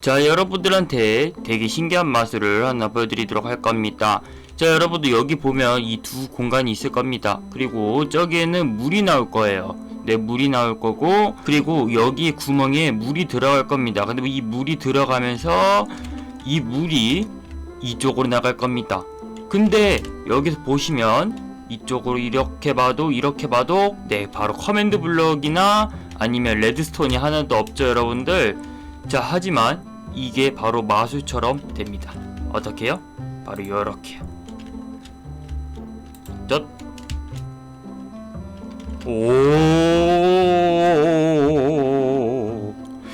자 여러분들한테 되게 신기한 마술을 하나 보여드리도록 할 겁니다. 자 여러분들 여기 보면 이 두 공간이 있을 겁니다. 그리고 저기에는 물이 나올 거예요. 네 물이 나올 거고 그리고 여기 구멍에 물이 들어갈 겁니다. 근데 이 물이 들어가면서 이 물이 이쪽으로 나갈 겁니다. 근데 여기서 보시면 이쪽으로 이렇게 봐도 이렇게 봐도 네 바로 커맨드 블럭이나 아니면 레드스톤이 하나도 없죠 여러분들. 자 하지만 이게 바로 마술처럼 됩니다. 어떻게요? 바로 요렇게요. 젓 오.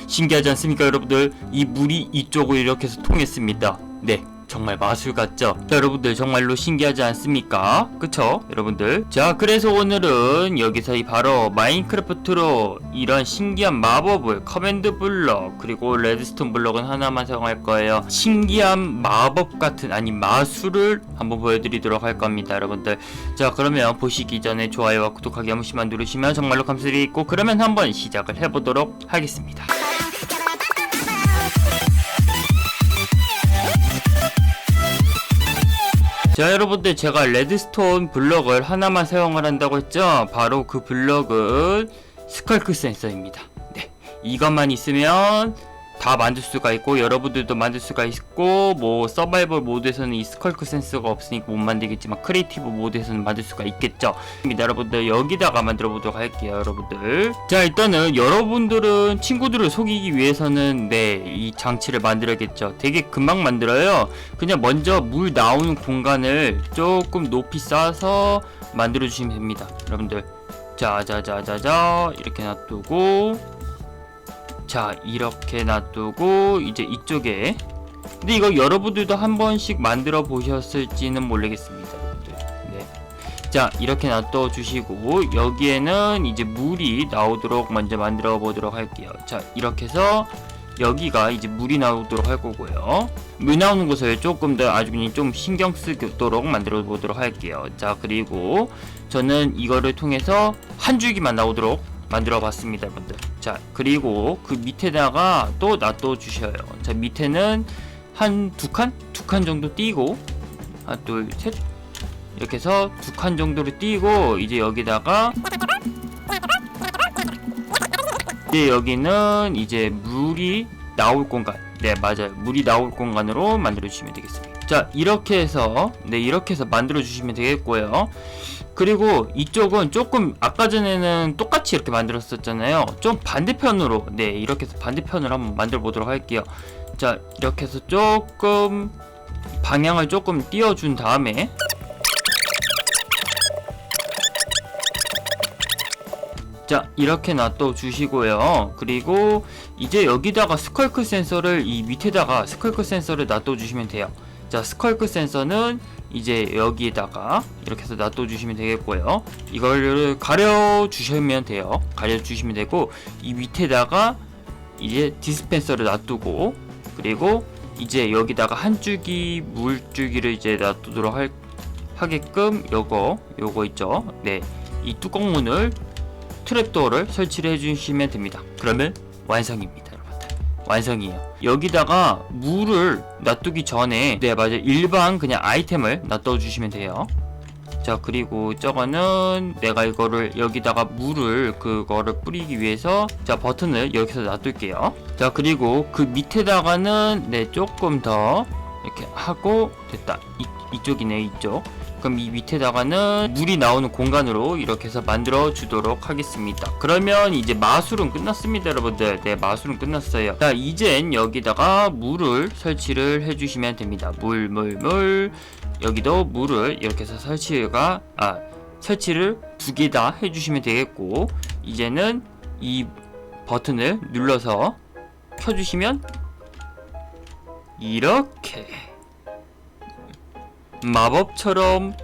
신기하지 않습니까 여러분들? 이 물이 이쪽으로 이렇게 해서 통했습니다. 네 정말 마술 같죠? 자, 여러분들 정말로 신기하지 않습니까? 그쵸? 여러분들 자 그래서 오늘은 여기서 이 바로 마인크래프트로 이런 신기한 마법을 커맨드 블럭 그리고 레드스톤 블럭은 하나만 사용할 거예요 신기한 마법 같은 아니 마술을 한번 보여드리도록 할 겁니다 여러분들 자 그러면 보시기 전에 좋아요와 구독하기 한 번씩만 누르시면 정말로 감사드리고 그러면 한번 시작을 해보도록 하겠습니다 자 여러분들 제가 레드스톤 블럭을 하나만 사용을 한다고 했죠? 바로 그 블럭은 스컬크 센서입니다. 네 이것만 있으면 다 만들 수가 있고 여러분들도 만들 수가 있고 뭐 서바이벌 모드에서는 이 스컬크 센서가 없으니까 못 만들겠지만 크리에이티브 모드에서는 만들 수가 있겠죠. 여러분들 여기다가 만들어 보도록 할게요 여러분들. 자 일단은 여러분들은 친구들을 속이기 위해서는 네 이 장치를 만들어야겠죠. 되게 금방 만들어요. 그냥 먼저 물 나오는 공간을 조금 높이 쌓아서 만들어 주시면 됩니다 여러분들. 자자자자자 이렇게 놔두고 자 이렇게 놔두고 이제 이쪽에. 근데 이거 여러분들도 한 번씩 만들어 보셨을지는 모르겠습니다 여러분들. 네. 자 이렇게 놔둬 주시고 여기에는 이제 물이 나오도록 먼저 만들어 보도록 할게요. 자 이렇게 해서 여기가 이제 물이 나오도록 할 거고요. 물 나오는 곳을 조금 더 아주 그냥 좀 신경 쓰도록 만들어 보도록 할게요. 자 그리고 저는 이거를 통해서 한 줄기만 나오도록 만들어 봤습니다 여러분들 자 그리고 그 밑에다가 또 놔둬 주셔요. 자 밑에는 한 두 칸? 두 칸 정도 띄고 하나 둘셋. 이렇게 해서 두 칸 정도를 띄고 이제 여기다가 이제 여기는 이제 물이 나올 공간. 네 맞아요. 물이 나올 공간으로 만들어 주시면 되겠습니다. 자 이렇게 해서 네 이렇게 해서 만들어 주시면 되겠고요 그리고 이쪽은 조금 아까 전에는 똑같이 이렇게 만들었었잖아요. 좀 반대편으로 네 이렇게 해서 반대편으로 한번 만들어 보도록 할게요. 자 이렇게 해서 조금 방향을 조금 띄워준 다음에 자 이렇게 놔둬 주시고요. 그리고 이제 여기다가 스컬크 센서를 이 밑에다가 스컬크 센서를 놔둬 주시면 돼요 자 스컬크 센서는 이제 여기에다가 이렇게 해서 놔둬 주시면 되겠고요 이걸 가려 주시면 돼요 가려 주시면 되고 이 밑에다가 이제 디스펜서를 놔두고 그리고 이제 여기다가 한 줄기 물 줄기를 이제 놔두도록 할, 하게끔 요거 요거 있죠 네이 뚜껑문을 트랩도어를 설치를 해주시면 됩니다. 그러면 완성입니다. 완성이에요. 여기다가 물을 놔두기 전에 네 맞아요 일반 그냥 아이템을 놔둬 주시면 돼요. 자 그리고 저거는 내가 이거를 여기다가 물을 그거를 뿌리기 위해서 자 버튼을 여기서 놔둘게요. 자 그리고 그 밑에다가는 네 조금 더 이렇게 하고 됐다. 이, 이쪽이네 이쪽. 그럼 이 밑에다가는 물이 나오는 공간으로 이렇게 해서 만들어 주도록 하겠습니다. 그러면 이제 마술은 끝났습니다 여러분들. 네 마술은 끝났어요. 자 이젠 여기다가 물을 설치를 해주시면 됩니다. 물 물 물. 여기도 물을 이렇게 해서 설치가 아 설치를 두 개 다 해주시면 되겠고 이제는 이 버튼을 눌러서 켜주시면 이렇게 마법처럼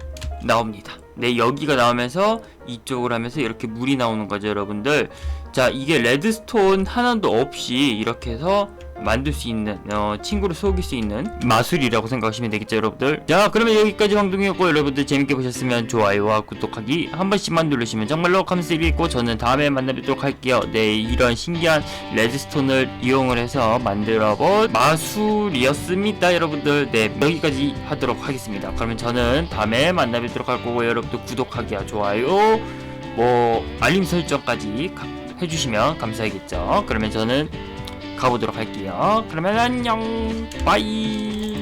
나옵니다. 네, 여기가 나오면서 이쪽으로 하면서 이렇게 물이 나오는 거죠, 여러분들. 자, 이게 레드스톤 하나도 없이 이렇게 해서 만들 수 있는 어, 친구를 속일 수 있는 마술이라고 생각하시면 되겠죠 여러분들? 자 그러면 여기까지 방송이었고 여러분들 재밌게 보셨으면 좋아요와 구독하기 한 번씩만 누르시면 정말로 감사드리겠고 저는 다음에 만나뵙도록 할게요. 네 이런 신기한 레드스톤을 이용을 해서 만들어 본 마술이었습니다 여러분들. 네 여기까지 하도록 하겠습니다. 그러면 저는 다음에 만나뵙도록 할 거고 여러분들 구독하기와 좋아요 뭐 알림 설정까지 가- 해주시면 감사하겠죠. 그러면 저는 가보도록 할게요. 그러면 안녕, 바이.